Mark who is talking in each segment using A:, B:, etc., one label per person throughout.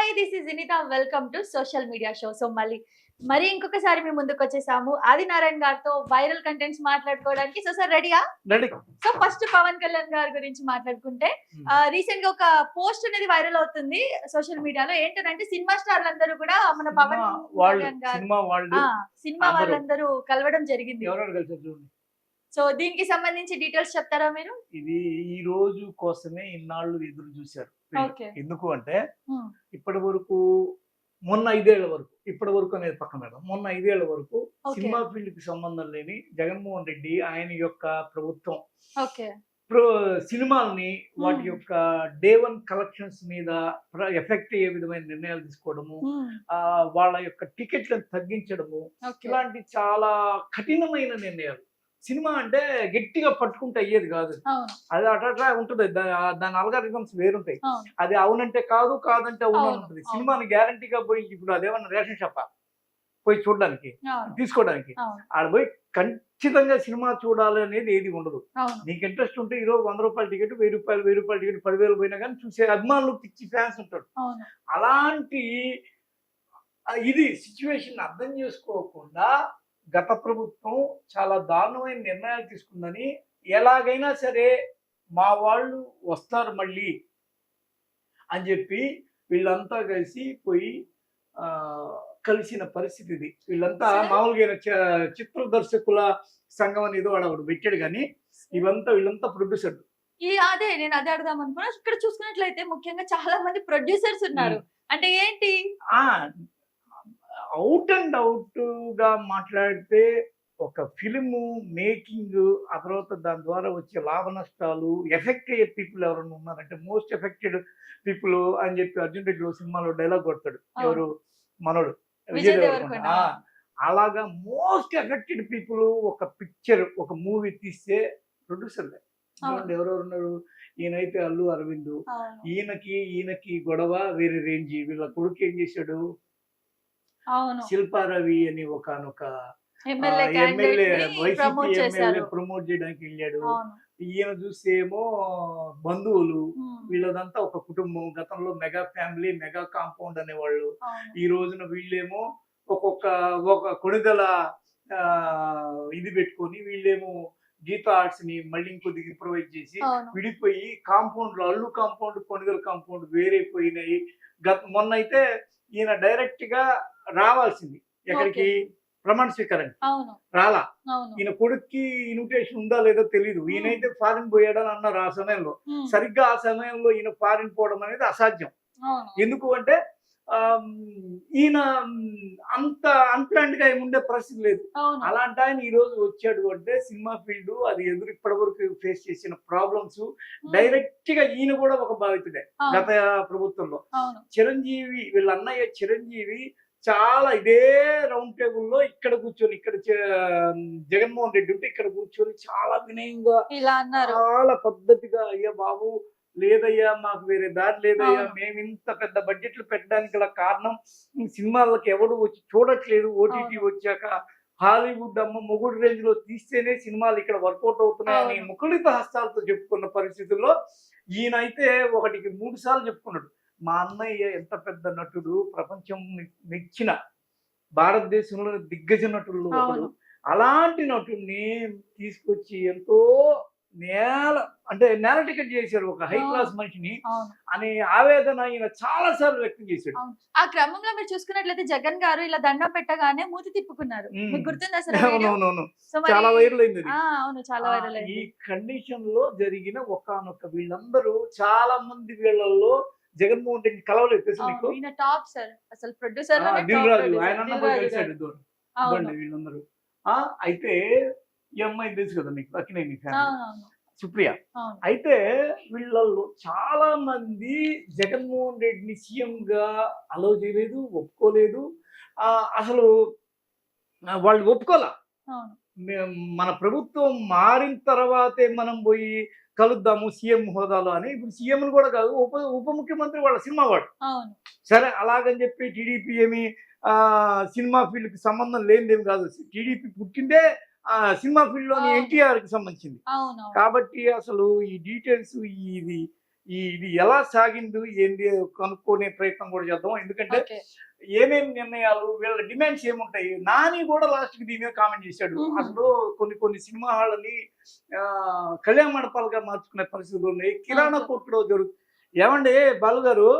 A: Hi this is Initha welcome to social media show so మళ్ళీ మరి ఇంకొకసారి మేము ముందుకు వచ్చేసాము. ఆదినారాయణ గారితో వైరల్ కంటెంట్స్ మాట్లాడుకోవడానికి. సో సార్ రెడీయా
B: ready
A: so first Pawan Kalyan గారి గురించి మాట్లాడుకుంటే రీసెంట్గా ఒక పోస్ట్ అనేది వైరల్ అవుతుంది సోషల్ మీడియాలో ఏంటంటే సినిమా స్టార్లు అందరూ కూడా మన పవన్ కళ్యాణ్ గారు
B: సినిమా.
A: వాళ్ళందరూ కలవడం జరిగింది. సో దీనికి సంబంధించి డీటెయిల్స్ చెప్తారా మీరు?
B: ఇది ఈ రోజు కోసమే ఇన్నాళ్ళు ఎదురు చూశారు. ఎందుకు అంటే ఇప్పటి వరకు మొన్న ఐదేళ్ళ వరకు ఇప్పటి వరకు అనేది పక్కన పెడదాం. మొన్న ఐదేళ్ళ వరకు సినిమా ఫీల్డ్కి సంబంధం లేని జగన్మోహన్ రెడ్డి ఆయన యొక్క ప్రభుత్వం సినిమాల్ని వాటి. యొక్క డే వన్ కలెక్షన్స్ మీద ఎఫెక్ట్ అయ్యే విధమైన నిర్ణయాలు తీసుకోవడము ఆ వాళ్ళ యొక్క టికెట్లను తగ్గించడము ఇలాంటి చాలా కఠినమైన నిర్ణయాలు. సినిమా అంటే గట్టిగా పట్టుకుంటే అయ్యేది కాదు. అది అట్లా ఉంటుంది. దాని అల్గారిథమ్స్ వేరుంటాయి. అది అవునంటే కాదు కాదంటే అవును
A: అవును,
B: ఉంటుంది
A: అవును.
B: సినిమాని గ్యారంటీగా పోయి ఇప్పుడు అదేమన్నా రేషన్ షాపా? పోయి చూడడానికి తీసుకోవడానికి. ఆడ పోయి ఖచ్చితంగా సినిమా చూడాలి అనేది ఏది ఉండదు. నీకు ఇంట్రెస్ట్ ఉంటే ఈరోజు వంద రూపాయల టికెట్ వెయ్యి రూపాయలు వెయ్యి రూపాయల టికెట్ పదివేలు పోయినా కానీ చూసే అభిమానులు పిచ్చి ఫ్యాన్స్
A: అవును.
B: అలాంటి ఇది సిచ్యువేషన్ అర్థం చేసుకోకుండా గత ప్రభుత్వం చాలా దారుణమైన నిర్ణయాలు తీసుకుందని ఎలాగైనా సరే మా వాళ్ళు వస్తారు మళ్ళీ అని చెప్పి వీళ్ళంతా కలిసి పోయి ఆ, కలిసిన పరిస్థితి ఇది. వీళ్ళంతా. మామూలుగా చిత్ర దర్శకుల సంఘం అనేది వాడు ఒకడు పెట్టాడు కానీ ఇవంతా వీళ్ళంతా ప్రొడ్యూసర్
A: ఈ అదే నేను అదే అడదాం అనుకున్నా. ఇక్కడ చూసుకున్నట్లయితే ముఖ్యంగా చాలా మంది ప్రొడ్యూసర్స్ ఉన్నారు. అంటే ఏంటి?
B: అవుట్ అండ్ అవుట్గా మాట్లాడితే ఒక ఫిలిము మేకింగ్ ఆ తర్వాత దాని ద్వారా వచ్చే లాభ నష్టాలు ఎఫెక్ట్ అయ్యే పీపుల్ ఎవరైనా ఉన్నారంటే మోస్ట్ ఎఫెక్టెడ్ పీపుల్ అని చెప్పి అర్జున్ రెడ్డి సినిమాలో డైలాగ్ కొడతాడు. ఎవరు? మనోడు.
A: విజయ్
B: అలాగా మోస్ట్ ఎఫెక్టెడ్ పీపుల్ ఒక పిక్చర్ ఒక మూవీ తీస్తే ప్రొడ్యూసర్లే. ఎవరెవరు ఉన్నారు? ఈయనైతే అల్లు అరవింద్. ఈయనకి ఈయనకి గొడవ వేరే రేంజ్. వీళ్ళ కొడుకు ఏం చేశాడు? శిల్పారవి అని ఒకనొక
A: MLA
B: YCP
A: promote
B: MLA promote చేయడానికి వెళ్ళాడు. ఈయన చూస్తే ఏమో బంధువులు వీళ్ళదంతా ఒక కుటుంబం. గతంలో మెగా ఫ్యామిలీ మెగా కాంపౌండ్ అనేవాళ్ళు. ఈ రోజున వీళ్ళేమో ఒక్కొక్క ఒక కొణిదల ఆ, ఇది పెట్టుకొని వీళ్ళేమో గీతా ఆర్ట్స్ని మళ్ళీ ఇంకొద్దిగా ఇంప్రూవైజ్ చేసి విడిపోయి కాంపౌండ్లో అల్లు కాంపౌండ్ కొనుగోల కాంపౌండ్ వేరైపోయినాయి. గత మొన్న అయితే ఈయన డైరెక్ట్గా రావాల్సింది. ఎక్కడికి? ప్రమాణ స్వీకారం రాలా? ఈయన కొడుక్కి ఇన్విటేషన్ ఉందా లేదో తెలియదు ఈయనైతే ఫారిన్ పోయాడని అన్నారు ఆ సమయంలో. సరిగ్గా ఆ సమయంలో ఈయన ఫారిన్ పోవడం అనేది అసాధ్యం. ఎందుకు అంటే ఈయన అంత అన్ప్లాన్డ్గా ఏమి ఉండే పరిస్థితి లేదు. అలాంటి ఆయన ఈ రోజు వచ్చాడు అంటే సినిమా ఫీల్డ్ అది ఎదురు ఇప్పటి వరకు ఫేస్ చేసిన ప్రాబ్లమ్స్ డైరెక్ట్గా ఈయన కూడా ఒక బాధితుడే గత ప్రభుత్వంలో. చిరంజీవి వీళ్ళ అన్నయ్య చిరంజీవి చాలా ఇదే రౌండ్ టేబుల్లో ఇక్కడ కూర్చొని ఇక్కడ జగన్మోహన్ రెడ్డి ఉంటే ఇక్కడ కూర్చొని చాలా వినయంగా
A: ఇలా అన్నారు
B: చాలా పద్ధతిగా అయ్యా బాబు లేదయ్యా మాకు వేరే దారి లేదయ్యా. మేము ఇంత పెద్ద బడ్జెట్లు పెట్టడానికి గల కారణం ఈ సినిమాలకి ఎవడు వచ్చి చూడట్లేదు ఓటీటీ. వచ్చాక హాలీవుడ్ అమ్మ మొగుడు రేంజ్లో తీస్తేనే సినిమాలు ఇక్కడ వర్కౌట్ అవుతున్నాయని. ముకుళిత హస్తాలతో చెప్పుకున్న పరిస్థితుల్లో ఈయన అయితే ఒకటికి మూడు సార్లు చెప్పుకున్నాడు మా అన్నయ్య ఎంత పెద్ద నటుడు ప్రపంచం మెచ్చిన భారతదేశంలో దిగ్గజ నటుల్లో ఒకడు
A: అవును
B: అలాంటి నటుడిని తీసుకొచ్చి ఎంతో నేల అంటే నేల టికెట్ చేశారు ఒక హై. క్లాస్ మనిషిని అనే ఆవేదన ఆయన చాలా సార్లు వ్యక్తం చేశాడు.
A: ఆ క్రమంలో మీరు చూసుకున్నట్లయితే జగన్ గారు ఇలా దండం పెట్టగానే మూతి తిప్పుకున్నారు. మీకు గుర్తుందా సార్?
B: అవునవును చాలా వైరల్ అయింది
A: అవును చాలా వైరల్
B: ఈ కండిషన్లో జరిగిన ఒకనొక వీళ్ళందరూ చాలా మంది వీళ్ళల్లో జగన్మోహన్ రెడ్డి కలవలేదు తెలుసు నీకు
A: టాప్ సార్. అసలు ప్రొడ్యూసర్
B: ఆ, దిల్ రాజు ఆయన.
A: అవును.
B: ఇదిగోండి వీళ్ళందరూ. ఆ అయితే ఈ అమ్మాయి తెలుసు కదా నీకు అక్కినే నీ ఫ్యామిలీ
A: అవును
B: సుప్రియ. అయితే వీళ్ళల్లో చాలా మంది జగన్మోహన్ రెడ్డిని సీఎం గా అలౌ చేయలేదు ఒప్పుకోలేదు. ఆ, అసలు వాళ్ళు ఒప్పుకోలే? మన ప్రభుత్వం మారిన తర్వాతే మనం పోయి కలుద్దాము సీఎం హోదాలో అని. ఇప్పుడు సీఎం కూడా కాదు ఉప ఉప ముఖ్యమంత్రి వాళ్ళ సినిమా వాడు సరే అలాగని చెప్పి టీడీపీ ఏమి ఆ, సినిమా ఫీల్డ్కి సంబంధం లేనిదేమి కాదు. టీడీపీ పుట్టిందే ఆ, సినిమా ఫీల్డ్లోని. ఎన్టీఆర్కి సంబంధించింది. కాబట్టి అసలు ఈ డీటెయిల్స్ ఇది ఈ ఇది ఎలా సాగింది ఏంది కనుక్కునే ప్రయత్నం కూడా చేద్దాం. ఎందుకంటే ఏమేమి నిర్ణయాలు వీళ్ళ డిమాండ్స్ ఏముంటాయి? నాని కూడా లాస్ట్కి దీని మీద కామెంట్ చేశాడు. అసలు కొన్ని కొన్ని సినిమా హాళ్ళని కళ్యాణ మండపాలుగా మార్చుకునే పరిస్థితులు ఉన్నాయి. కిరాణా. కొట్టులో జరుగు ఏమండి బాలు గారు?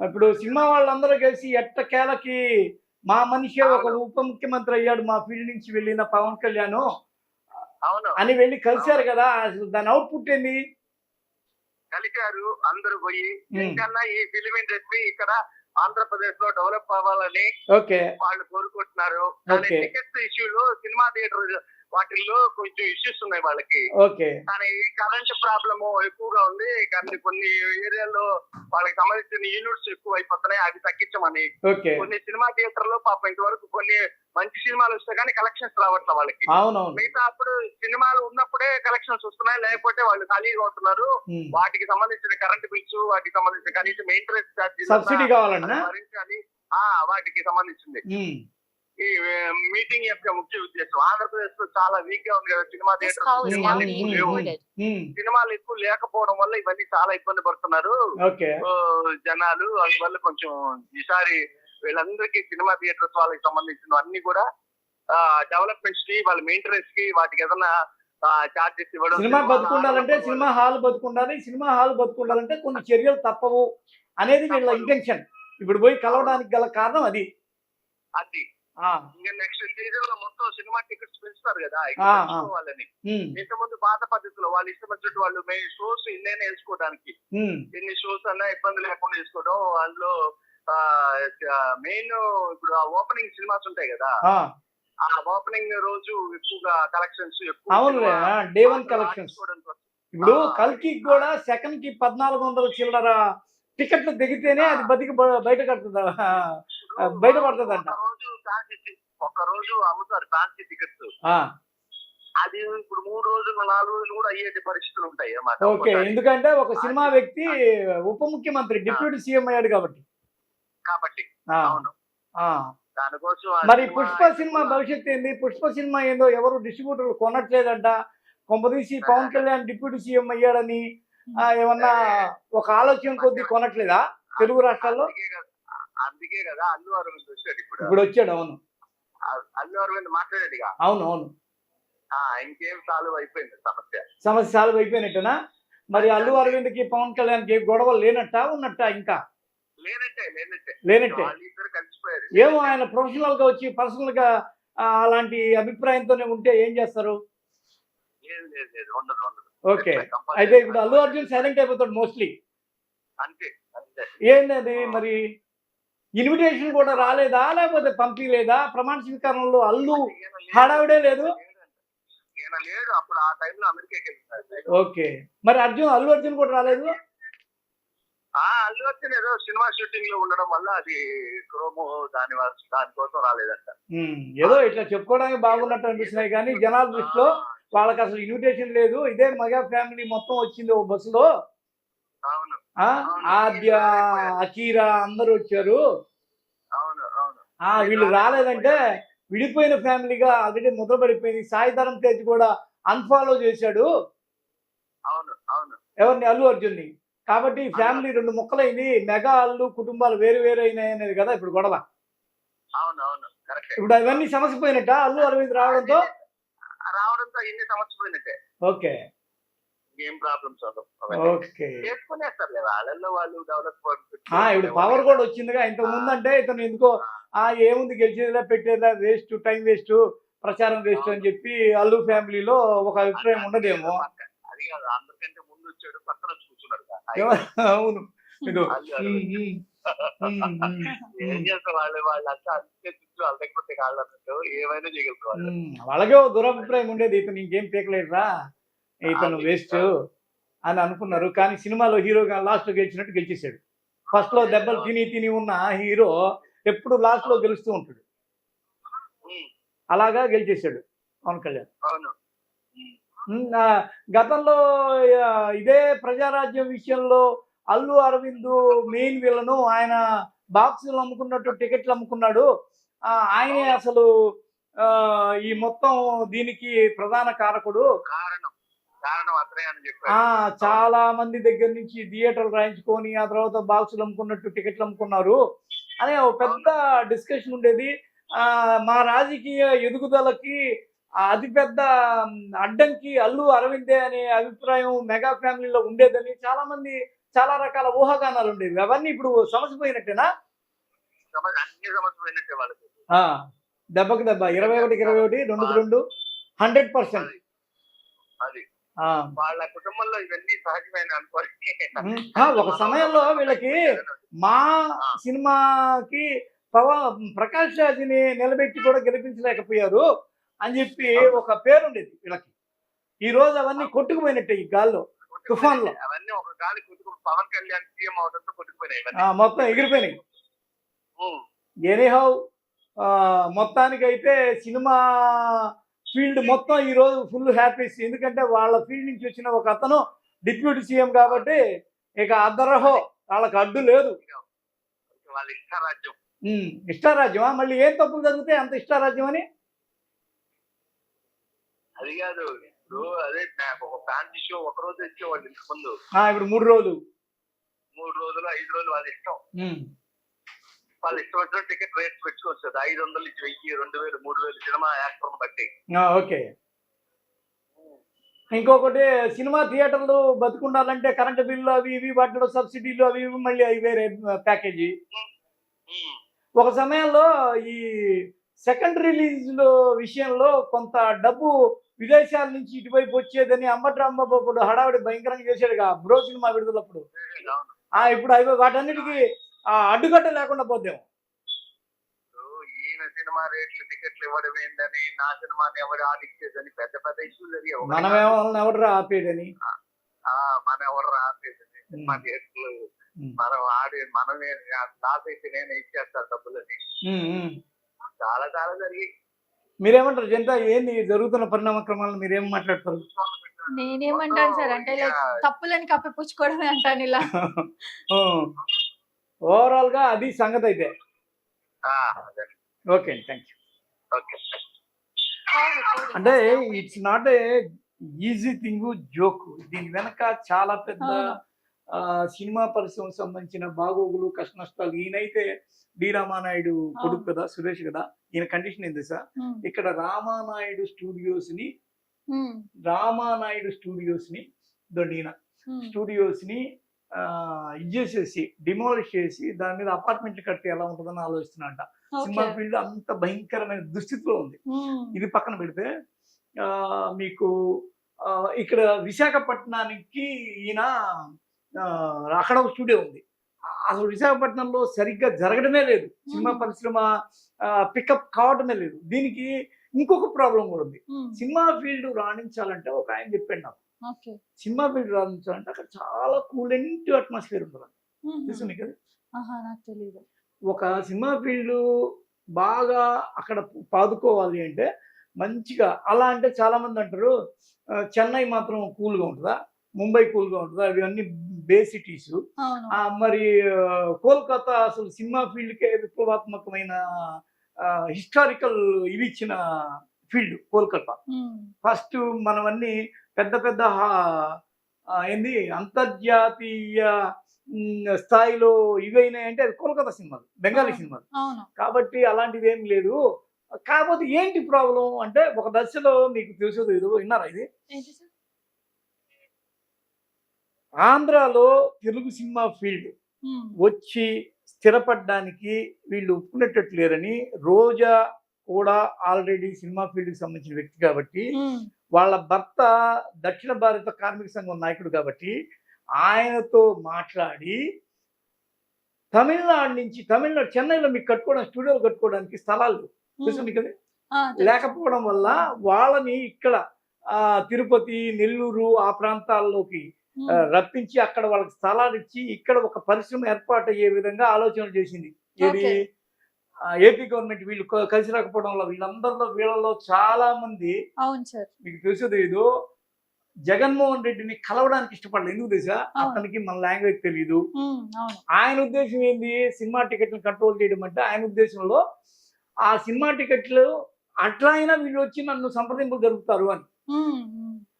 B: ఇప్పుడు సినిమా వాళ్ళందరూ కలిసి ఎట్టకేలకి మా మనిషే ఒక ఉప ముఖ్యమంత్రి అయ్యాడు మా ఫీల్డ్ నుంచి వెళ్ళిన పవన్ కళ్యాణ్
C: అవును.
B: అని వెళ్ళి కలిశారు కదా. అసలు దాని అవుట్పుట్ ఏంది?
C: కలిశారు అందరూ పోయి. ఇంకన్నా ఈ ఫిలిం ఇండస్ట్రీ ఇక్కడ ఆంధ్రప్రదేశ్లో డెవలప్ అవ్వాలని వాళ్ళు కోరుకుంటున్నారు. టికెట్స్ ఇష్యూలు సినిమా థియేటర్ వాటిల్లో కొంచెం ఇష్యూస్ ఉన్నాయి వాళ్ళకి. కానీ కరెంట్ ప్రాబ్లమ్ ఎక్కువగా ఉంది. కానీ కొన్ని ఏరియాల్లో వాళ్ళకి సంబంధించిన యూనిట్స్ ఎక్కువ అయిపోతున్నాయి అవి తగ్గించమని. కొన్ని సినిమా థియేటర్లో పాపం ఇంతవరకు కొన్ని మంచి సినిమాలు వస్తే కానీ కలెక్షన్స్ రావట్లే వాళ్ళకి. మిగతా అప్పుడు సినిమాలు ఉన్నప్పుడే కలెక్షన్స్ వస్తున్నాయి. లేకపోతే వాళ్ళు ఖాళీగా ఉంటున్నారు. వాటికి సంబంధించిన కరెంట్ బిల్స్ వాటికి సంబంధించిన కనీసం మెయింటెనెన్స్ ఛార్జీలు వాటికి సంబంధించింది. ఈ మీటింగ్ యొక్క ముఖ్య ఉద్దేశం. ఆంధ్రప్రదేశ్లో చాలా వీక్గా ఉంది కదా సినిమా థియేటర్
A: now
C: సినిమాలు ఎక్కువ లేకపోవడం వల్ల ఇవన్నీ చాలా ఇబ్బంది పడుతున్నారు. జనాలు అందువల్ల కొంచెం ఈసారి వీళ్ళందరికీ సినిమా థియేటర్స్ వాళ్ళకి సంబంధించిన అన్ని కూడా డెవలప్మెంట్స్కి వాళ్ళ మెయింటెనెన్స్కి వాటికి ఏదైనా చార్జెస్ ఇవ్వడం
B: సినిమా బతుకుండాలంటే సినిమా హాల్ బతుకుండాలి సినిమా హాల్ బతుకుండాలంటే కొన్ని చర్యలు తప్పవు అనేది వీళ్ళ. ఇంటెన్షన్ ఇప్పుడు పోయి కలవడానికి గల కారణం అది.
C: అది. ఇంకా నెక్స్ట్ సీజన్లో మొత్తం సినిమా టికెట్స్ పెంచుతారు కదా
B: ఉమ్,
C: ఇంతకుముందు పాత పద్ధతిలో వాళ్ళు ఇష్టం వచ్చినట్టు వాళ్ళు మెయిన్ షోస్ ఇన్నైనా వేసుకోవడానికి. ఎన్ని షోస్ అన్నా ఇబ్బంది లేకుండా వేసుకోవడం అందులో మెయిన్ ఇప్పుడు ఓపెనింగ్ సినిమాస్ ఉంటాయి కదా.
B: ఆ,
C: ఓపెనింగ్ రోజు ఎక్కువగా కలెక్షన్స్ ఎక్కువ
B: డే వన్ కలెక్షన్స్. ఇప్పుడు కల్కి కూడా సెకండ్కి పద్నాలుగు వందల చిల్లర టికెట్లు దిగితేనే అది బతికి బయట కడుతుందా? బయటపడుతుందంట.
C: రోజు ఫ్యాన్సీ ఒక రోజు అమ్ముతారు ఫ్యాన్సీ టికెట్స్ అది ఇప్పుడు మూడు రోజులు నాలుగు రోజులు కూడా అయ్యే పరిస్థితులు ఉంటాయి అన్నమాట
B: ఓకే. ఎందుకంటే ఒక సినిమా వ్యక్తి ఉప ముఖ్యమంత్రి డిప్యూటీ సీఎం అయ్యాడు కాబట్టి.
C: కాబట్టి అవును. దానికోసం
B: మరి పుష్ప సినిమా భవిష్యత్తు ఏంది? పుష్ప సినిమా ఏందో ఎవరు డిస్ట్రిబ్యూటర్లు కొనట్లేదంట. కొంపదీసి పవన్ కళ్యాణ్ డిప్యూటీ సీఎం అయ్యాడని ఏమన్నా ఒక ఆలోచన కొద్ది కొనట్లేదా? తెలుగు రాష్ట్రాల్లో?
C: అందుకే కదా అల్లు అరవింద్ వచ్చాడు ఇప్పుడు.
B: ఇప్పుడు వచ్చాడు అవును.
C: అల్లు అరవింద్ మాట్లాడాడుగా.
B: అవును అవును.
C: ఇంకేం సాల్వ్ అయిపోయింది సమస్య.
B: సమస్య సాల్వ్ అయిపోయినట్టునా? మరి అల్లు అరవింద్కి పవన్ కళ్యాణ్కి గొడవలు లేనట్టా ఉన్నట్టా ఇంకా?
C: లేనట్టే లేనట్టే.
B: లేనట్టే.
C: కలిసిపోయారు.
B: ఏమో ఆయన ప్రొఫెషనల్గా వచ్చి పర్సనల్గా అలాంటి అభిప్రాయంతోనే ఉంటే ఏం చేస్తారు?
C: లేదు లేదు లేదు ఉండదు ఉండదు.
B: ఓకే. అయితే ఇప్పుడు అల్లు అర్జున్ సైలెంట్ అయిపోతాడు మోస్ట్లీ
C: అంతే
B: అది మరి? ఇన్విటేషన్ కూడా రాలేదా? లేకపోతే పంపించలేదా ప్రమాణ స్వీకారంలో అల్లు. హడావిడే లేదు?
C: లేడు. అప్పుడు ఆ టైంలో అమెరికాకి వెళ్ళిపోయాడు.
B: ఓకే. మరి అర్జున్ అల్లు అర్జున్ కూడా రాలేదు?
C: ఆ అల్లు అర్జున్ ఏదో సినిమా షూటింగ్లో ఉండడం వల్ల అది క్రోమో దాని దానికోసం రాలేదంట.
B: ఏదో ఇట్లా చెప్పుకోవడానికి బాగున్నట్టు అనిపిస్తున్నాయి కానీ జనాల దృష్టిలో వాళ్ళకి అసలు ఇన్విటేషన్ లేదు. ఇదే మగా ఫ్యామిలీ మొత్తం వచ్చింది ఓ బస్సులో. ఆద్య అకీరా అందరూ వచ్చారు. వీళ్ళు రాలేదంటే విడిపోయిన ఫ్యామిలీగా ఆల్రెడీ ముద్రపడిపోయింది. సాయిధరం తేజ్ కూడా అన్ఫాలో చేశాడు.
C: అవును అవును.
B: ఎవరిని? అల్లు అర్జున్ని. కాబట్టి ఫ్యామిలీ రెండు ముక్కలైంది. మెగా అల్లు కుటుంబాలు వేరు వేరు అయినాయి అనేది కదా ఇప్పుడు గొడవ.
C: అవును అవును. కరెక్ట్
B: ఇప్పుడు అవన్నీ సమస్య పోయినట్ట అల్లు అరవింద్ రావడంతో?
C: రావడంతో ఇన్ని సమస్య పోయినట్టే
B: ఓకే.
C: ఏం ప్రాబ్లమ్స్
B: ఓకే.
C: చేసుకునేస్తారు వాళ్ళల్లో వాళ్ళు డెవలప్
B: ఇప్పుడు పవర్ కూడా వచ్చిందిగా. ఇంతకు ముందు అంటే ఇతను ఎందుకో ఆ ఏముంది గెలిచేదిలా పెట్టేదా వేస్ట్ టైం వేస్ట్ ప్రచారం వేస్ట్ అని చెప్పి అల్లు ఫ్యామిలీలో ఒక అభిప్రాయం ఉండదేమో.
C: అది కాదు అందరికంటే ముందు వచ్చాడు పక్కన కూర్చున్నాడు.
B: ఎవ- అవును. వాళ్ళకే దురభిప్రాయం ఉండేది ఇతను ఇంకేం పీకలేదురా ఇతను వేస్ట్ అని అనుకున్నారు. కానీ సినిమాలో హీరోగా లాస్ట్లో గెలిచినట్టు గెలిచేశాడు. ఫస్ట్లో దెబ్బలు తిని తిని ఉన్న హీరో ఎప్పుడు లాస్ట్లో గెలుస్తూ ఉంటాడు. అలాగా గెలిచేశాడు పవన్ కళ్యాణ్. గతంలో ఇదే ప్రజారాజ్యం విషయంలో అల్లు అరవింద్ మెయిన్ విలను ఆయన బాక్సులు అమ్ముకున్నట్టు టికెట్లు అమ్ముకున్నాడు. ఆయనే అసలు ఈ మొత్తం దీనికి ప్రధాన కారకుడు. చాలా మంది దగ్గర నుంచి థియేటర్లు రాయించుకొని ఆ తర్వాత బాక్సులు అమ్ముకున్నట్టు టికెట్లు అమ్ముకున్నారు. అనే ఒక పెద్ద డిస్కషన్ ఉండేది. ఆ మా రాజకీయ ఎదుగుదలకి ఆ అతిపెద్ద మ్, అడ్డంకి అల్లు అరవిందే అనే అభిప్రాయం మెగా ఫ్యామిలీలో ఉండేదని చాలా మంది చాలా రకాల ఊహాగానాలు ఉండేవి. అవన్నీ ఇప్పుడు సమస్య పోయినట్టేనా దెబ్బకి దెబ్బ. ఇరవై ఒకటికి ఇరవై ఒకటి రెండుకి రెండు హండ్రెడ్ పర్సెంట్.
C: వాళ్ళ కుటుంబంలో ఇవన్నీ సహజమైన అనుకోని
B: ఒక సమయంలో వీళ్ళకి మా సినిమాకి పవన్ ప్రకాష్ రాజ్ని నిలబెట్టి కూడా గెలిపించలేకపోయారు అని చెప్పి ఒక పేరు ఉండేది వీళ్ళకి. ఈ రోజు అవన్నీ కొట్టుకుపోయినట్టే ఈ గాల్లో తుఫాన్లో.
C: అవన్నీ ఒక గాలి కొట్టుకు పవన్ కళ్యాణ్ సీఎం అవడంతో కొట్టుకుపోయినాయి
B: మొత్తం ఎగిరిపోయినాయి. ఎనీహౌ మొత్తానికైతే సినిమా ఫీల్డ్ మొత్తం ఈ రోజు ఫుల్ హ్యాపీస్ ఎందుకంటే వాళ్ళ ఫీల్డ్ నుంచి వచ్చిన ఒక అతను డిప్యూటీ సీఎం కాబట్టి ఇక అద్దరహో వాళ్ళకి అడ్డు లేదు. ఇష్టారాజ్యమా? మళ్ళీ ఏం తప్పులు జరిగితే అంత ఇష్టారాజ్యం అని?
C: అది కాదు. ఇప్పుడు అదే ఒక ఒక రోజు ఇచ్చేవాళ్ళు ఇంతకు ముందు
B: ఇప్పుడు మూడు రోజులు.
C: మూడు రోజులు ఐదు రోజులు వాళ్ళ ఇష్టం. వాళ్ళు ఇష్టం వచ్చిన టికెట్ రేట్స్ పెట్టుకోవచ్చు అది ఐదు వందలు ఇచ్చి వెయ్యి రెండు వేలు మూడు వేలు సినిమా యాక్టర్ బట్టి.
B: ఓకే. ఇంకొకటి సినిమా థియేటర్లు బతుకుండాలంటే కరెంటు బిల్లు అవి ఇవి వాటిలో సబ్సిడీలు అవి ఇవి మళ్ళీ అవి వేరే ప్యాకేజీ. ఒక సమయంలో ఈ సెకండ్ రిలీజ్లో విషయంలో కొంత డబ్బు విదేశాల నుంచి ఇటువైపు వచ్చేదని అంబటి రాంబాబు అప్పుడు హడావిడి భయంకరంగా చేశాడుగా బ్రో సినిమా విడుదలప్పుడు. ఇప్పుడు అవి వాటన్నిటికీ ఆ అడ్డుకట్ట లేకుండా పోద్దాం
C: ఇప్పుడు ఈయన సినిమా రేట్లు టికెట్లు ఇవ్వడం ఏందని నా సినిమాని ఎవరు పెద్ద పెద్ద
B: ఆపేదని?
C: మన ఎవరు సినిమా. మనం ఆడి నేను ఇచ్చేస్తాను డబ్బులని. చాలా చాలా జరిగి
B: మీరేమంటారు జనతా ఏంది జరుగుతున్న పరిణామ క్రమాలను మీరేం మాట్లాడతారు?
A: నేనేమంటాను సార్ అంటే తప్పులని కప్పిపుచ్చుకోవడమే అంటాను ఇలా.
B: ఓవరాల్గా అది సంగతి అయితే. ఓకే అండి థ్యాంక్ యూ
C: ఓకే.
B: అంటే it's not a easy thing joke దీని వెనక చాలా పెద్ద సినిమా పరిశ్రమకు సంబంధించిన బాగోగులు కష్ట నష్టాలు ఈయనైతే డి రామానాయుడు కొడుకు కదా సురేష్ కదా. ఈయన కండిషన్ ఏంది సార్ ఇక్కడ రామానాయుడు
A: స్టూడియోస్ని
B: రామానాయుడు స్టూడియోస్ని దొండి ఈయన
A: ఉమ్,
B: స్టూడియోస్ని ఆ, ఇచ్చేసేసి డిమాలిష్ చేసి దాని మీద అపార్ట్మెంట్లు కడితే ఎలా ఉంటుందని ఆలోచిస్తున్నట సినిమా ఫీల్డ్ అంత భయంకరమైన దుస్థితిలో ఉంది. ఇది పక్కన పెడితే ఆ, మీకు ఇక్కడ విశాఖపట్నానికి ఈయన అక్కడ ఒక స్టూడియో ఉంది. అసలు విశాఖపట్నంలో సరిగ్గా జరగడమే లేదు. సినిమా. పరిశ్రమ పికప్ కావడమే లేదు. దీనికి ఇంకొక ప్రాబ్లం కూడా ఉంది. సినిమా ఫీల్డ్ రాణించాలంటే ఒక ఆయన చెప్పాడు నాకు. సినిమా ఫీల్డ్ రాణించాలంటే అక్కడ చాలా కూలెంట్ అట్మాస్ఫియర్ ఉంటుంది
A: ఉమ్,
B: తెలుసు మీకు అది?
A: ఆహా నాకు తెలియదు
B: ఒక సినిమా ఫీల్డ్ బాగా అక్కడ పాదుకోవాలి అంటే మంచిగా అలా అంటే చాలా మంది అంటారు చెన్నై మాత్రం కూల్గా ఉంటుందా? ముంబై కూల్గా ఉంటుందా? అవి అన్ని బే సిటీస్ మరి కోల్కతా అసలు సినిమా ఫీల్డ్కే విప్లవాత్మకమైన హిస్టారికల్ ఇది ఇచ్చిన ఫీల్డ్ కోల్కతా. ఫస్ట్ మనవన్నీ పెద్ద పెద్ద ఏంది? అంతర్జాతీయ స్థాయిలో ఇవైనాయి అంటే అది కోల్కతా సినిమాలు బెంగాలీ. సినిమాలు. కాబట్టి అలాంటిది ఏం లేదు. కాకపోతే ఏంటి ప్రాబ్లం అంటే ఒక దశలో మీకు తెలుసు ఇది విన్నారా ఇది? ఆంధ్రాలో తెలుగు సినిమా ఫీల్డ్ వచ్చి స్థిరపడడానికి వీళ్ళు ఒప్పుకునేటట్టు లేరని రోజా కూడా ఆల్రెడీ సినిమా ఫీల్డ్కి సంబంధించిన వ్యక్తి కాబట్టి వాళ్ళ భర్త దక్షిణ భారత కార్మిక సంఘం నాయకుడు కాబట్టి ఆయనతో మాట్లాడి తమిళనాడు నుంచి తమిళనాడు చెన్నైలో మీకు కట్టుకోవడం స్టూడియోలు కట్టుకోవడానికి స్థలాలు తెలుసు. లేకపోవడం వల్ల వాళ్ళని ఇక్కడ ఆ, తిరుపతి నెల్లూరు ఆ ప్రాంతాల్లోకి రప్పించి అక్కడ వాళ్ళకి స్థలాలు ఇచ్చి ఇక్కడ ఒక పరిశ్రమ ఏర్పాటు అయ్యే విధంగా ఆలోచనలు చేసింది. ఏది? ఏపీ గవర్నమెంట్ వీళ్ళు కలిసి రాకపోవడం వల్ల వీళ్ళందరిలో వీళ్ళలో చాలా మంది
A: అవును సార్.
B: మీకు తెలుసో తెలీదు జగన్మోహన్ రెడ్డిని కలవడానికి ఇష్టపడలేదు. ఎందుకు తెలుసా. అతనికి మన లాంగ్వేజ్ తెలియదు ఆయన ఉద్దేశం ఏంది? సినిమా టికెట్లను కంట్రోల్ చేయడం అంటే ఆయన ఉద్దేశంలో ఆ సినిమా టికెట్లు అట్లా అయినా వీళ్ళు వచ్చి నన్ను సంప్రదింపులు జరుపుతారు అని.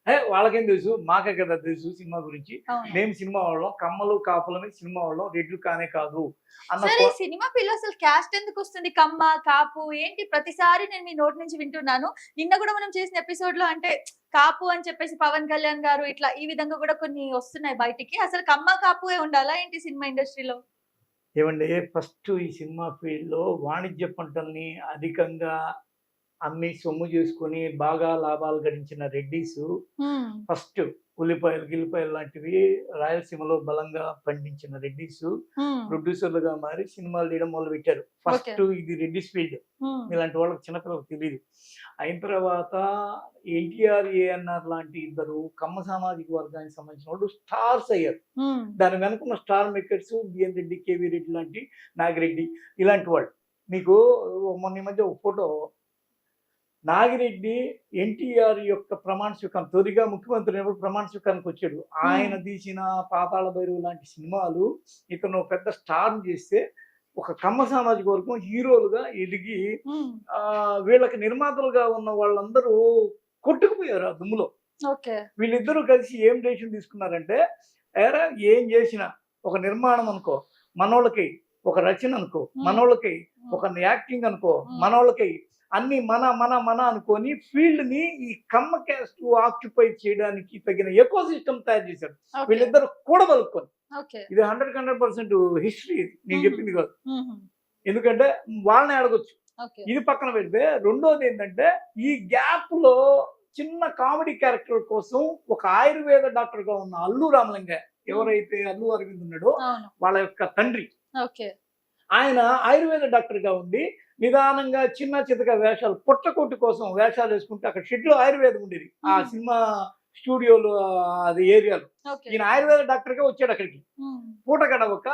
B: వాళ్ళకేం తెలుసు? మాకే కదా తెలుసు సినిమా గురించి. మేము సినిమా వాళ్ళం. కమ్మలు కాపులని సినిమా వాళ్ళం. రెడ్లు కానే కాదు. అన్న
A: సినిమా పిల్ల అసలు క్యాస్ట్ ఎందుకు వస్తుంది? కమ్మ కాపు ఏంటి? ప్రతిసారి నేను మీ నోటి నుంచి వింటున్నాను. నిన్న కూడా మనం చేసిన ఎపిసోడ్లో అంటే కాపు అని చెప్పేసి పవన్ కళ్యాణ్ గారు ఇట్లా ఈ విధంగా కూడా కొన్ని వస్తున్నాయి బయటికి. అసలు కమ్మ కాపుయే ఉండాలా ఏంటి సినిమా ఇండస్ట్రీలో?
B: ఏమండి ఫస్ట్ ఈ సినిమా ఫీల్డ్లో వాణిజ్య పంటల్ని అధికంగా అమ్మి సొమ్ము చేసుకొని బాగా లాభాలు గడించిన రెడ్డీస్ ఫస్ట్ ఉల్లిపాయలు గిల్లిపాయలు లాంటివి రాయలసీమలో బలంగా పండించిన రెడ్డిస్ ప్రొడ్యూసర్లుగా మారి సినిమాలు తీయడం మొదలు పెట్టారు ఫస్ట్ ఇది రెడ్డిస్ ఫీల్డ్ ఇలాంటి వాళ్ళకి చిన్నపిల్లలకు తెలియదు అయిన తర్వాత ఎన్టీఆర్ ఏఎన్ఆర్ లాంటి ఇద్దరు కమ్మ సామాజిక వర్గానికి సంబంధించిన వాళ్ళు స్టార్స్ అయ్యారు. దాని వెనుకున్న star makers BN Reddy KV Reddy లాంటి నాగిరెడ్డి ఇలాంటి వాళ్ళు. మీకు మొన్న మధ్య ఒక ఫోటో నాగిరెడ్డి ఎన్టీఆర్ యొక్క ప్రమాణ స్వీకారం తొలిగా ముఖ్యమంత్రి అయినప్పుడు ప్రమాణ స్వీకారానికి వచ్చాడు. ఆయన తీసిన పాతాళ భైరవు లాంటి సినిమాలు ఇతను పెద్ద స్టార్ చేస్తే ఒక కమ్మ సామాజిక వర్గం హీరోలుగా ఎదిగి ఆ, వీళ్ళకి నిర్మాతలుగా ఉన్న వాళ్ళందరూ కొట్టుకుపోయారు ఆ దుమ్ములో. వీళ్ళిద్దరూ కలిసి ఏం డెసిషన్ తీసుకున్నారంటే ఏరా ఏం చేసినా ఒక నిర్మాణం అనుకో మనోళ్ళకి ఒక రచన అనుకో మనోళ్ళకి ఒక యాక్టింగ్ అనుకో మనోళ్ళకి అన్ని మన మన మన అనుకొని ఫీల్డ్ని ఈ కమ్మ క్యాస్ట్ ఆక్యుపై చేయడానికి తగిన ఎకో సిస్టమ్ తయారు చేశారు. వీళ్ళిద్దరు కూడబలుకొని ఇది హండ్రెడ్ హండ్రెడ్ పర్సెంట్ హిస్టరీ ఇది. నేను. చెప్పింది కాదు. ఎందుకంటే వాళ్ళని అడగొచ్చు. ఇది పక్కన పెడితే రెండోది ఏంటంటే ఈ గ్యాప్లో చిన్న కామెడీ క్యారెక్టర్ కోసం ఒక ఆయుర్వేద డాక్టర్గా ఉన్న అల్లు రామలింగ ఎవరైతే అల్లు అరవింద్ ఉన్నాడో వాళ్ళ యొక్క తండ్రి. ఆయన ఆయుర్వేద డాక్టర్గా ఉండి నిదానంగా చిన్న చితక వేషాలు పుట్టకొట్టు కోసం వేషాలు వేసుకుంటే అక్కడ షెడ్లో ఆయుర్వేదం ఉండేది. ఆ. సినిమా స్టూడియోలో అది ఏరియాలో. ఈయన ఆయుర్వేద డాక్టర్గా వచ్చాడు అక్కడికి. పూట గడవక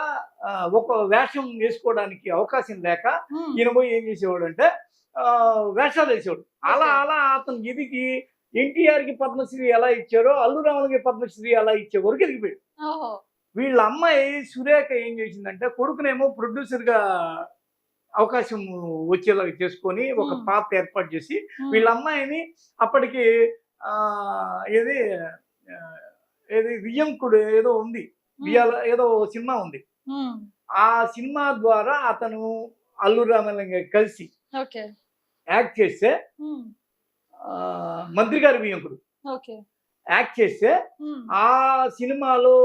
B: ఒక వేషం వేసుకోవడానికి అవకాశం లేక ఈయన పోయి ఏం చేసేవాడు అంటే వేషాలు వేసేవాడు. అలా. అలా అతను ఎదిగి ఎన్టీఆర్కి పద్మశ్రీ ఎలా ఇచ్చారో అల్లు రాములకి పద్మశ్రీ ఎలా ఇచ్చే వరకు ఎదిగిపోయాడు. వీళ్ళ అమ్మాయి సురేఖ ఏం చేసిందంటే కొడుకునేమో ప్రొడ్యూసర్గా అవకాశం వచ్చేలాగా చేసుకొని ఒక. పాత్ర ఏర్పాటు చేసి వీళ్ళ అమ్మాయిని అప్పటికి ఆ ఏది ఏది వియ్యంకుడు ఏదో ఉంది బియ్యాల ఏదో సినిమా ఉంది. ఆ సినిమా ద్వారా అతను అల్లు రామలింగ కలిసి యాక్ట్ చేస్తే మంత్రి గారి బియ్యంకుడు
A: ఓకే.
B: యాక్ట్ చేస్తే ఆ సినిమాలో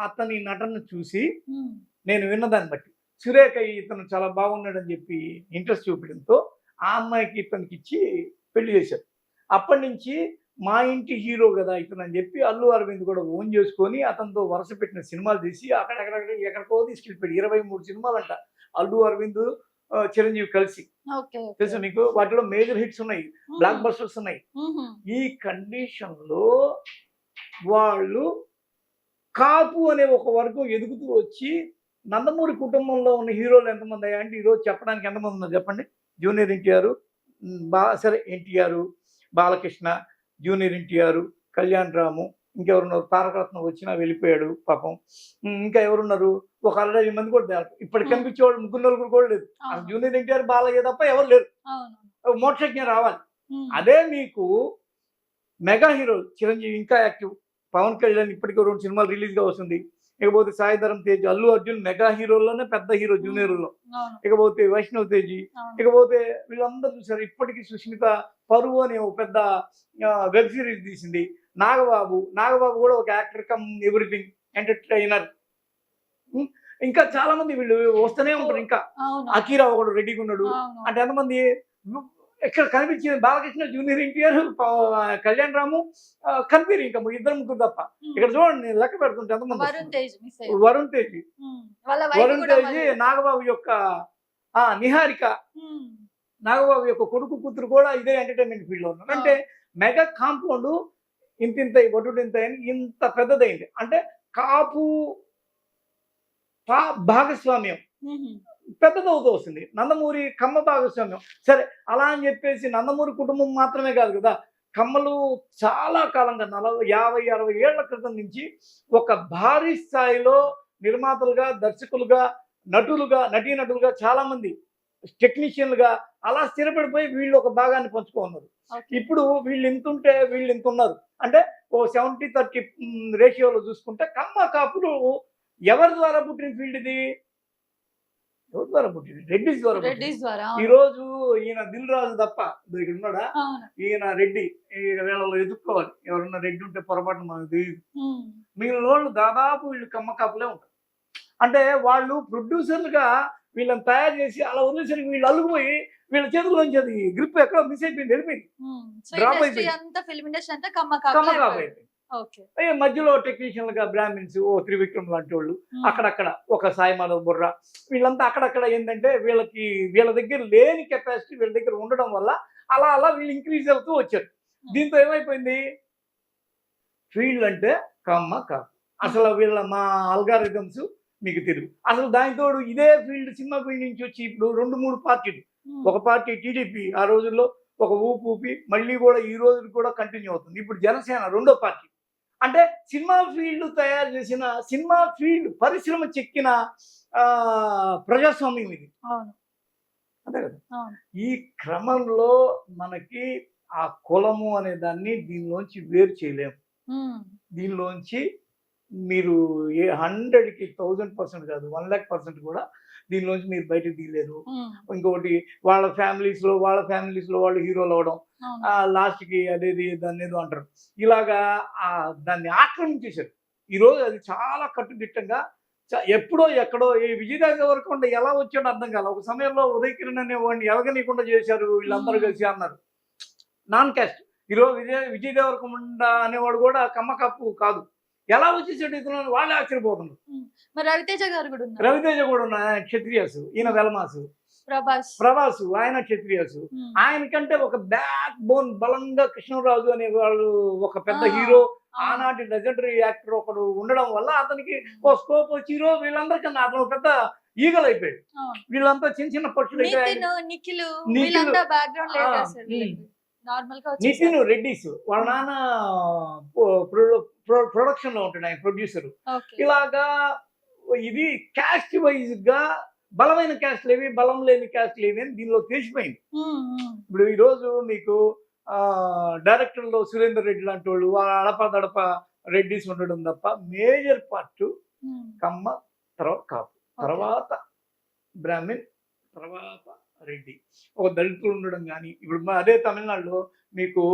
B: అతని నటన చూసి నేను విన్నదాన్ని బట్టి. సురేఖ ఇతను చాలా బాగున్నాడని చెప్పి ఇంట్రెస్ట్ చూపడంతో ఆ అమ్మాయికి ఇతనికి ఇచ్చి పెళ్ళి చేశారు అప్పటి నుంచి మా ఇంటి హీరో కదా ఇతను అని చెప్పి అల్లు అరవింద్ కూడా ఓన్ చేసుకొని అతనితో వరుస పెట్టిన సినిమాలు తీసి అక్కడెక్కడ ఎక్కడికో తీసుకెళ్ళిపోయాడు. ఇరవై మూడు సినిమాలు అంట అల్లు అరవింద్ చిరంజీవి కలిసి. తెలుసా మీకు? వాటిలో మేజర్ హిట్స్ ఉన్నాయి. బ్లాక్ బస్టర్స్ ఉన్నాయి. ఈ కండిషన్లో వాళ్ళు కాపు అనే ఒక వర్గం ఎదుగుతూ వచ్చి నందమూరి కుటుంబంలో ఉన్న హీరోలు ఎంతమంది అయ్యా అంటే ఈరోజు చెప్పడానికి ఎంతమంది ఉన్నారు చెప్పండి. జూనియర్ ఎన్టీఆర్ బా సరే ఎన్టీఆర్ బాలకృష్ణ జూనియర్ ఎన్టీఆర్ కళ్యాణ్ రాము ఇంకెవరున్నారు? తారకరత్నం వచ్చినా వెళ్ళిపోయాడు పాపం. ఇంకా ఎవరున్నారు? ఒక అరవై మంది కూడా. ఇప్పటికి. కనిపించేవాళ్ళు ముగ్గురు నలుగురు కూడా లేదు జూనియర్ ఎన్టీఆర్ బాలయ్య తప్ప ఎవరు లేరు. మోక్షజ్ఞ రావాలి. అదే మీకు మెగా హీరో చిరంజీవి ఇంకా యాక్టివ్. పవన్ కళ్యాణ్ ఇప్పటికే రెండు సినిమాలు రిలీజ్గా వస్తుంది. ఇకపోతే సాయిధరం తేజ్ అల్లు అర్జున్ మెగా హీరోల్లోనే పెద్ద హీరో
A: జూనియర్లో
B: ఇకపోతే వైష్ణవ్ తేజీ ఇకపోతే వీళ్ళందరూ చూసారు ఇప్పటికీ సుష్మిత పరువు అనే ఒక పెద్ద వెబ్ సిరీస్ తీసింది. నాగబాబు నాగబాబు కూడా ఒక యాక్టర్ కమ్ ఎవ్రీథింగ్ ఎంటర్టైనర్. ఇంకా చాలా మంది వీళ్ళు వస్తూనే ఉంటారు ఇంకా అకీరా ఒకడు రెడీగా ఉన్నాడు. అంటే ఎంతమంది ఇక్కడ కనిపించింది బాలకృష్ణ జూనియర్ ఎన్టీఆర్ కళ్యాణ్ రాము ఆ, కనిపించారు ఇంకా ఇద్దరు ముగ్గురు తప్ప. ఇక్కడ చూడండి నేను లెక్క పెడుతుంటే ఎంతమంది
A: వరుణ్? తేజ్
B: వరుణ్ తేజ్. నాగబాబు యొక్క ఆ నిహారిక. నాగబాబు యొక్క కొడుకు కూతురు కూడా ఇదే ఎంటర్టైన్మెంట్ ఫీల్డ్లో ఉన్నారు అంటే మెగా కాంపౌండ్ ఇంత ఇంత ఒడ్డు ఇంత ఇంత పెద్దదైంది. అంటే కాపు భాగస్వామ్యం. పెద్దదవుతూ వస్తుంది. నందమూరి కమ్మ భాగస్వామ్యం. సరే అలా అని చెప్పేసి నందమూరి కుటుంబం మాత్రమే కాదు కదా కమ్మలు చాలా కాలంగా నలభై యాభై అరవై ఏళ్ళ క్రితం నుంచి ఒక భారీ స్థాయిలో నిర్మాతలుగా దర్శకులుగా నటులుగా నటీనటులుగా చాలా మంది టెక్నీషియన్లుగా అలా స్థిరపడిపోయి వీళ్ళు ఒక భాగాన్ని పంచుకున్నారు ఇప్పుడు వీళ్ళు ఎంత ఉంటే వీళ్ళు ఎంత ఉన్నారు. అంటే ఓ సెవెంటీ థర్టీ రేషియోలో చూసుకుంటే కమ్మ కాపులు ఎవరి ద్వారా పుట్టిన ఫీల్డ్ ఇది? ఎవరి ద్వారా పుట్టింది? రెడ్డిస్ ద్వారా.
A: రెడ్డిస్ ద్వారా
B: ఈ. రోజు ఈయన దిల్ రాజు తప్ప ఇక్కడ ఉన్నాడా? ఈయన రెడ్డి వీళ్ళలో ఎదుర్కోవాలి. ఎవరన్నా రెడ్డి ఉంటే పొరపాటు మనకు తెలియదు. మిగిలిన వాళ్ళు దాదాపు వీళ్ళు కమ్మ కాపులే ఉంటారు. అంటే వాళ్ళు ప్రొడ్యూసర్లుగా వీళ్ళని తయారు చేసి అలా వదిలేసరికి వీళ్ళు అల్లుకుపోయి వీళ్ళ చేతుల్లోంచి అది గ్రిప్ ఎక్కడో మిస్ అయిపోయింది వెళ్ళిపోయింది.
A: ఇండస్ట్రీ
B: అయిపోయింది.
A: కమ్మ
B: మధ్యలో టెక్నీషియన్లుగా బ్రాహ్మిన్స్ ఓ త్రివిక్రమ్ లాంటి వాళ్ళు. అక్కడక్కడ ఒక సాయి మాధవ్ బుర్ర. వీళ్ళంతా అక్కడక్కడ ఏంటంటే వీళ్ళకి వీళ్ళ దగ్గర లేని కెపాసిటీ వీళ్ళ దగ్గర ఉండడం వల్ల అలా అలా వీళ్ళు ఇంక్రీజ్ అవుతూ వచ్చారు. దీంతో ఏమైపోయింది? ఫీల్డ్ అంటే కమ్మ కాపు అసలు వీళ్ళ మా అల్గారిథమ్స్ మీకు తెలియదు అసలు దానితోడు ఇదే ఫీల్డ్ సినిమా ఫీల్డ్ నుంచి వచ్చి ఇప్పుడు రెండు మూడు పార్టీలు. ఒక పార్టీ టీడీపీ ఆ రోజుల్లో ఒక ఊపు ఊపి మళ్ళీ కూడా ఈ రోజు కూడా కంటిన్యూ అవుతుంది. ఇప్పుడు జనసేన రెండో పార్టీ. అంటే సినిమా ఫీల్డ్ తయారు చేసిన సినిమా ఫీల్డ్ పరిశ్రమ చెక్కిన ప్రజాస్వామ్యం ఇది. అంతే కదా? ఈ క్రమంలో మనకి ఆ కులము అనే దాన్ని దీనిలోంచి వేరు చేయలేము. దీనిలోంచి మీరు ఏ హండ్రెడ్కి థౌజండ్ పర్సెంట్ కాదు వన్ ల్యాక్ పర్సెంట్ కూడా దీనిలోంచి మీరు బయటకు తీయలేరు. ఇంకొకటి వాళ్ళ families లో వాళ్ళ families లో వాళ్ళు హీరోలు అవడం
A: అవును.
B: ఆ లాస్ట్కి అదేది దాన్ని ఏదో అంటారు. ఇలాగా ఆ దాన్ని ఆక్రమించేశారు. ఈరోజు అది చాలా కట్టుదిట్టంగా ఎప్పుడో ఎక్కడో ఈ విజయదాగ వరకు ఎలా వచ్చాడో అర్థం కాల. ఒక సమయంలో ఉదయ్ కిరణ్ అనే వాడిని ఎలగనీయకుండా చేశారు వీళ్ళందరూ. కలిసి అన్నారు. నాన్ క్యాస్ట్ ఈరోజు విజయ్ విజయ్ దేవరకొండ అనేవాడు కూడా కమ్మ కప్పు కాదు. ఎలా వచ్చేసాడు ఇతను వాళ్ళే ఆశ్చర్యపోతున్నారు.
A: మరి రవితేజ గారు కూడా ఉన్నారు.
B: రవితేజ కూడా ఉన్న క్షత్రియాసు ఈయన వెలమాసు
A: ప్రభాస్.
B: ప్రభాసు ఆయన క్షత్రియాసు.
A: ఉమ్.
B: ఆయనకంటే ఒక బ్యాక్ బోన్ బలంగా కృష్ణరాజు అనే వాళ్ళు ఒక పెద్ద హీరో. ఆనాటి లెజెండరీ యాక్టర్ ఒకడు ఉండడం వల్ల అతనికి ఓ స్కోప్ వచ్చి హీరో వీళ్ళందరికన్నా అతను పెద్ద ఈగలు అయిపోయాడు. వీళ్ళంతా చిన్న చిన్న పక్షులు
A: నితిన్
B: రెడ్డిస్ వాళ్ళ నాన్న ప్రొడక్షన్లో ఉంటాడు ఆయన ప్రొడ్యూసర్ ఇలాగా ఇది క్యాస్ట్ వైజ్గా బలమైన క్యాస్ట్ లేవి బలం లేని క్యాస్ట్ లేవి అని దీనిలో తెలిసిపోయింది. ఇప్పుడు ఈరోజు మీకు ఆ, డైరెక్టర్లో సురేందర్ రెడ్డి లాంటి వాళ్ళు అడప దడప రెడ్డిస్ ఉండడం తప్ప మేజర్ పార్ట్. కమ్మ తర్వాత కాపు. తర్వాత బ్రాహ్మిన్ తర్వాత రెడ్డి ఒక దళితులు ఉండడం కానీ ఇప్పుడు అదే తమిళనాడులో మీకు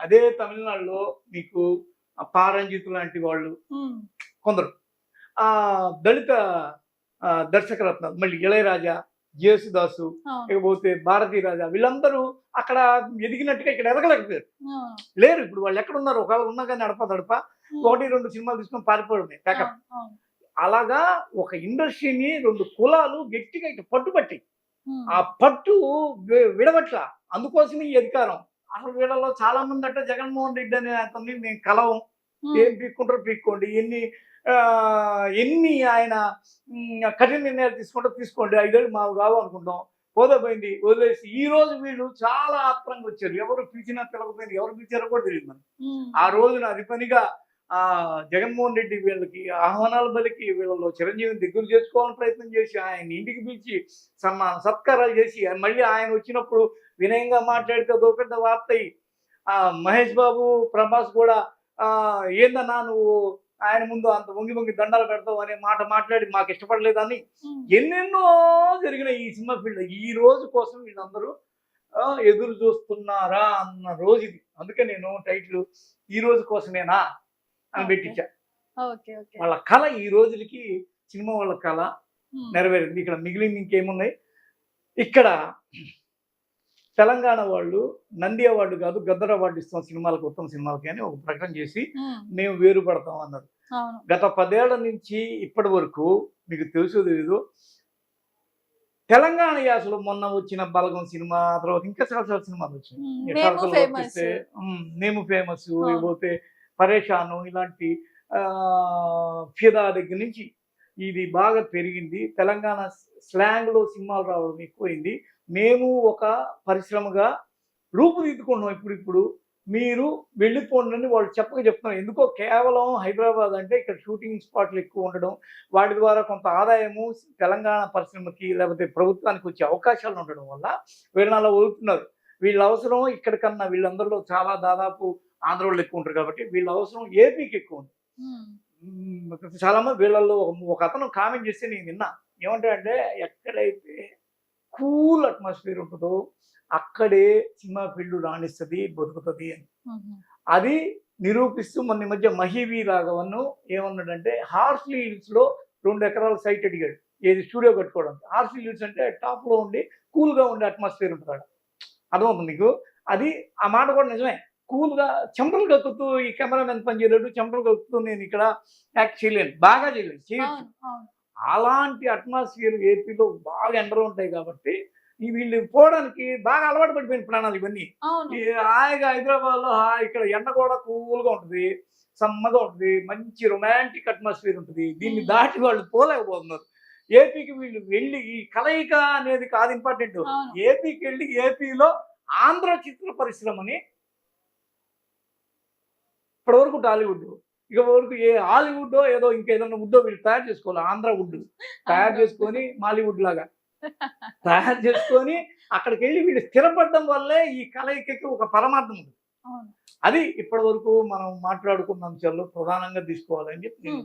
B: అదే తమిళనాడులో మీకు పారంజిత్ లాంటి వాళ్ళు. కొందరు ఆ దళిత ఆ, దర్శకరత్నాలు మళ్ళీ ఇళయరాజా జేసుదాసు. ఇకపోతే భారతీ రాజా వీళ్ళందరూ అక్కడ ఎదిగినట్టుగా ఇక్కడ ఎదగలేకపోయారు. లేరు ఇప్పుడు వాళ్ళు ఎక్కడ ఉన్నారు ఒకవేళ ఉన్నా కానీ అడప దడప
A: ఉమ్.
B: ఒకటి రెండు సినిమాలు తీసుకొని పారిపోవడమే ప్యాకప్. అలాగా ఒక ఇండస్ట్రీని రెండు కులాలు గట్టిగా ఇట్లా పట్టుబట్టి. ఆ పట్టు విడవట్ల అందుకోసమే ఈ అధికారం అసలు వీళ్ళలో చాలా మంది అంటే జగన్మోహన్ రెడ్డి అనే అతన్ని మేము కలవం. ఏం పీక్కుంటారో పీక్కోండి. ఎన్ని ఆ, ఎన్ని ఆయన కఠిన నిర్ణయాలు తీసుకుంటారో తీసుకోండి. ఐదేళ్ళు మాకు కావు అనుకుంటాం. పోతే పోయింది వదిలేసి. ఈ రోజు వీళ్ళు చాలా ఆత్రంగా వచ్చారు. ఎవరు పిలిచినా పిలవకపోయింది ఎవరు పిలిచారో కూడా తెలియదు మనకి. ఆ రోజున అది పనిగా ఆ జగన్మోహన్ రెడ్డి వీళ్ళకి ఆహ్వానాలు బలికి వీళ్ళలో చిరంజీవిని దగ్గర చేసుకోవాలని ప్రయత్నం చేసి ఆయన ఇంటికి పిలిచి సన్మాన సత్కారాలు చేసి మళ్ళీ ఆయన వచ్చినప్పుడు వినయంగా మాట్లాడితే అదో పెద్ద ఆ మహేష్ బాబు ప్రభాస్ కూడా ఆ ఏందన్నా నువ్వు ఆయన ముందు అంత వంగి వంగి దండాలు పెడతావు అనే మాట మాట్లాడి మాకు ఇష్టపడలేదని. ఎన్నెన్నో జరిగిన ఈ సినిమా ఫీల్డ్ ఈ రోజు కోసం వీళ్ళందరూ ఎదురు చూస్తున్నారా అన్న రోజు ఇది. అందుకే నేను టైటిల్ ఈ రోజు కోసమేనా అని. పెట్టించా. వాళ్ళ కళ ఈ రోజులకి సినిమా వాళ్ళ కళ. నెరవేరింది. ఇక్కడ మిగిలింది ఇంకేమున్నాయి? ఇక్కడ తెలంగాణ వాళ్ళు నంది అవార్డు కాదు గద్దర్ అవార్డు ఇస్తాం సినిమాలకు ఉత్తమ సినిమాలకి అని ఒక ప్రకటన చేసి. మేము వేరుపడతాం అన్నారు. గత పదేళ్ళ నుంచి ఇప్పటి వరకు మీకు తెలుసు తెలీదు తెలంగాణ యాసలో మొన్న వచ్చిన బలగం సినిమా తర్వాత ఇంకా చాలా చాలా సినిమాలు వచ్చినాయి.
A: మేము ఫేమస్.
B: ఇకపోతే పరేషాను ఇలాంటి ఆ, ఫిదా దగ్గర నుంచి ఇది బాగా పెరిగింది. తెలంగాణ స్లాంగ్లో సినిమాలు రావడం ఎక్కువైంది. మేము ఒక పరిశ్రమగా రూపుదిద్దుకున్నాం ఇప్పుడు ఇప్పుడు మీరు వెళ్ళిపోండి వాళ్ళు చెప్పక చెప్తున్నారు. ఎందుకో కేవలం హైదరాబాద్ అంటే ఇక్కడ షూటింగ్ స్పాట్లు ఎక్కువ ఉండడం వాటి ద్వారా కొంత ఆదాయము తెలంగాణ పరిశ్రమకి లేకపోతే ప్రభుత్వానికి వచ్చే అవకాశాలు ఉండడం వల్ల వీళ్ళని అలా వదులుతున్నారు. వీళ్ళ అవసరం ఇక్కడ కన్నా వీళ్ళందరిలో చాలా దాదాపు ఆంధ్ర వాళ్ళు ఎక్కువ ఉంటారు కాబట్టి వీళ్ళ అవసరం ఏపీకి ఎక్కువ ఉంది.
A: ఉమ్,
B: మ్మ్. చాలా మంది వీళ్ళల్లో ఒక- ఒక అతను కామెంట్ చేస్తే నేను విన్నా. ఏమంటాడంటే ఎక్కడైతే కూల్ అట్మాస్ఫియర్ ఉంటుందో అక్కడే సినిమా ఫీల్డ్ రాణిస్తుంది బతుకుతుంది అని. అది నిరూపిస్తూ మొన్న మధ్య మహీవి రాఘవన్ ఏమన్నాడంటే హార్స్లీ హిల్స్లో రెండు ఎకరాల సైట్ అడిగాడు. ఏది స్టూడియో కట్టుకోవడానికి. హార్స్లీ హిల్స్ అంటే టాప్లో ఉండి కూల్గా ఉండే అట్మాస్ఫియర్ ఉంటుంది అర్థమవుతుంది నీకు? అది ఆ మాట కూడా నిజమే. కూల్గా చెమటలు కక్కుతూ ఈ కెమెరామెన్ పని చేయలేడు చెమటలు కక్కుతూ నేను ఇక్కడ యాక్ట్ చేయలేను. బాగా చేయలేను చేయొచ్చు. అలాంటి అట్మాస్ఫియర్ ఏపీలో బాగా ఎండలు ఉంటాయి కాబట్టి ఈ వీళ్ళు పోవడానికి బాగా అలవాటు పడిపోయిన ప్రాణాలు ఇవన్నీ. హాయిగా హైదరాబాద్లో ఇక్కడ ఎండ కూడా కూల్గా ఉంటుంది సమ్మగా ఉంటుంది మంచి రొమాంటిక్ అట్మాస్ఫియర్ ఉంటుంది. దీన్ని. దాటి వాళ్ళు పోలేకపోతున్నారు. ఏపీకి వీళ్ళు వెళ్ళి ఈ కలయిక అనేది కాదు ఇంపార్టెంట్. ఏపీకి వెళ్ళి ఏపీలో ఆంధ్ర చిత్ర పరిశ్రమని ఇప్పటివరకు టాలీవుడ్ ఇక వరకు ఏ హాలీవుడ్ ఏదో ఇంకేదన్నా వుడ్డో వీళ్ళు తయారు చేసుకోవాలి. ఆంధ్ర వుడ్. తయారు చేసుకొని మాలీవుడ్ లాగా. తయారు చేసుకొని అక్కడికి వెళ్ళి వీళ్ళు స్థిరపడడం వల్లే ఈ కలయికకి ఒక పరమార్థం ఉంది. అది ఇప్పటి వరకు మనం మాట్లాడుకున్న అంశాల్లో ప్రధానంగా తీసుకోవాలని చెప్పి నేను